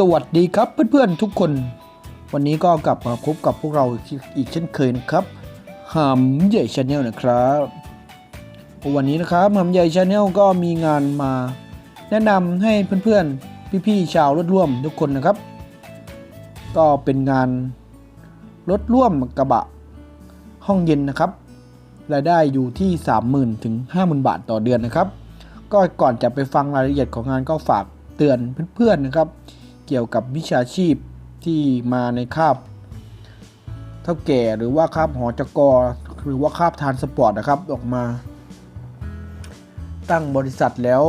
สวัสดีครับเพื่อนๆทุกคน วันนี้ก็กลับมาพบกับพวกเราอีกเช่นเคยนะครับหำใหญ่ชาแนลนะครับวันนี้นะครับหำใหญ่ชาแนลก็มีงานมา แนะนำให้เพื่อนๆ พี่ๆชาวรถร่วมทุกคนนะครับ ก็เป็นงานรถร่วมกระบะ ห้องเย็นนะครับรายได้อยู่ที่ 30,000ถึง50,000 บาทต่อเดือนนะครับ ก็ก่อนจะไปฟังรายละเอียดของงานก็ฝากเตือนเพื่อนๆนะครับ เกี่ยวกับวิชาชีพที่มาในคาบเท่าแก่หรือว่าคาบหอจกหรือว่าคาบทานสปอร์ตนะครับออกมา ตั้งบริษัทแล้ว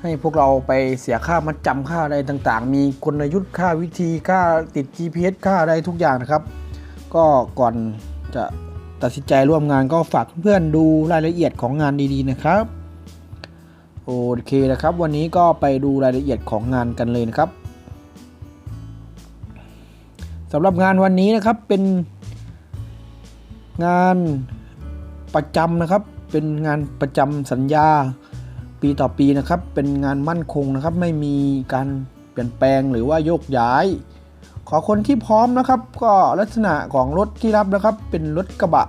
ให้พวกเราไปเสียค่ามัดจำค่าอะไรต่างๆ มีกลยุทธ์ค่าวิธีค่าติด GPS ค่าอะไรทุกอย่างนะครับ ก็ก่อนจะตัดสินใจร่วมงานก็ฝากเพื่อนๆดูรายละเอียดของงานดีๆนะครับ โอเคนะครับ วันนี้ก็ไปดูรายละเอียดของงานกันเลยนะครับสำหรับงานวันนี้นะครับเป็นงานประจำนะครับ เป็นงานประจำสัญญาปีต่อปีนะครับ เป็นงานมั่นคงนะครับ ไม่มีการเปลี่ยนแปลงหรือว่าโยกย้าย ขอคนที่พร้อมนะครับ ก็ลักษณะของรถที่รับนะครับ เป็นรถกระบะ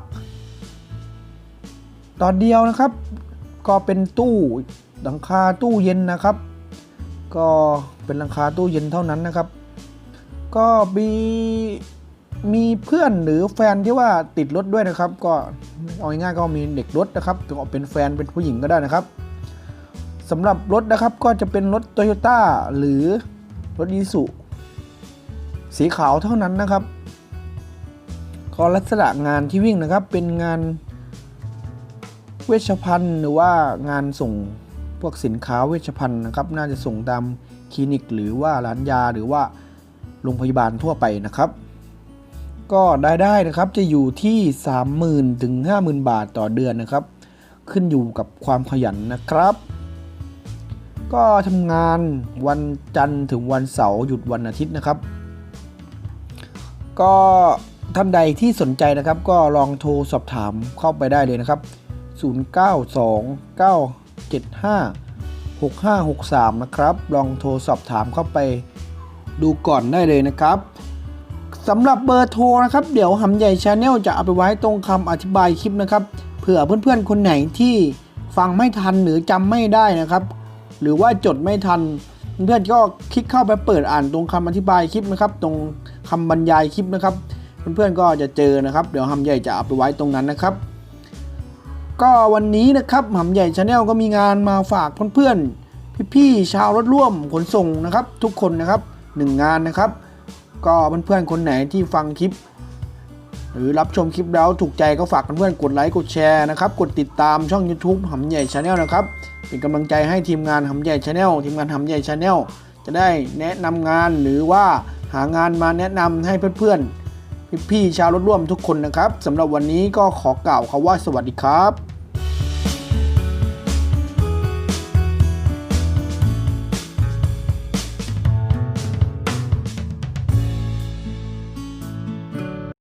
ตอนเดียวนะครับ ก็เป็นตู้ หลังคาตู้เย็นนะครับ ก็เป็นหลังคาตู้เย็นเท่านั้นนะครับ ก็มีมีเพื่อนหรือแฟนที่ว่าติดรถด้วยนะครับ ก็เอาง่ายๆก็มีเด็กรถนะครับถึงออกเป็นแฟนเป็นผู้หญิงก็ได้นะครับสำหรับรถนะครับก็จะเป็นรถโตโยต้าหรือรถอีสุสีขาวเท่านั้นนะครับ ก็ลักษณะงานที่วิ่งนะครับเป็นงานเวชภัณฑ์หรือว่างานส่ง พวกสินค้าเวชภัณฑ์นะครับ น่าจะส่งตามคลินิก หรือว่าร้านยาหรือว่าโรงพยาบาลทั่วไปนะครับ ก็ได้ได้นะครับจะอยู่ที่ 30,000ถึง50,000 บาทต่อเดือนนะครับ ขึ้นอยู่กับความขยันนะครับ ก็ทำงานวันจันทร์ถึงวันเสาร์หยุดวันอาทิตย์นะครับ ก็ท่านใดที่สนใจนะครับ ก็ลองโทรสอบถามเข้าไปได้เลยนะครับ 075 6563 นะครับ ลองโทรสอบถามเข้าไปดูก่อนได้เลยนะครับสำหรับเบอร์โทรนะครับ เดี๋ยวหำใหญ่ชาแนลจะเอาไปไว้ตรงคำอธิบายคลิปนะครับ เผื่อเพื่อนๆ คนไหนที่ฟังไม่ทันหรือจำไม่ได้นะครับ หรือว่าจดไม่ทัน เพื่อนก็คลิกเข้าไปเปิดอ่านตรงคำอธิบายคลิปนะครับ ตรงคำบรรยายคลิปนะครับ เพื่อนๆก็จะเจอนะครับ เดี๋ยวหำใหญ่จะเอาไปไว้ตรงนั้นนะครับ ก็วันนี้นะครับหำใหญ่ชาแนลก็มีงานมาฝากเพื่อนๆ พี่ๆชาวรถร่วมขนส่งนะครับ ทุกคนนะครับหนึ่งงานนะครับ ก็เพื่อนๆคนไหนที่ฟังคลิป หรือรับชมคลิปแล้วถูกใจก็ฝากเพื่อนๆกดไลค์กดแชร์นะครับ กดติดตามช่อง YouTube หำใหญ่ชาแนลนะครับ เป็นกำลังใจให้ทีมงานหำใหญ่ชาแนลทีมงานหำใหญ่ชาแนลจะได้แนะนำงานหรือว่าหางานมาแนะนำให้เพื่อนๆพี่ๆชาวรถร่วมทุกคนนะครับสำหรับวันนี้ก็ขอกล่าวคำว่าสวัสดีครับ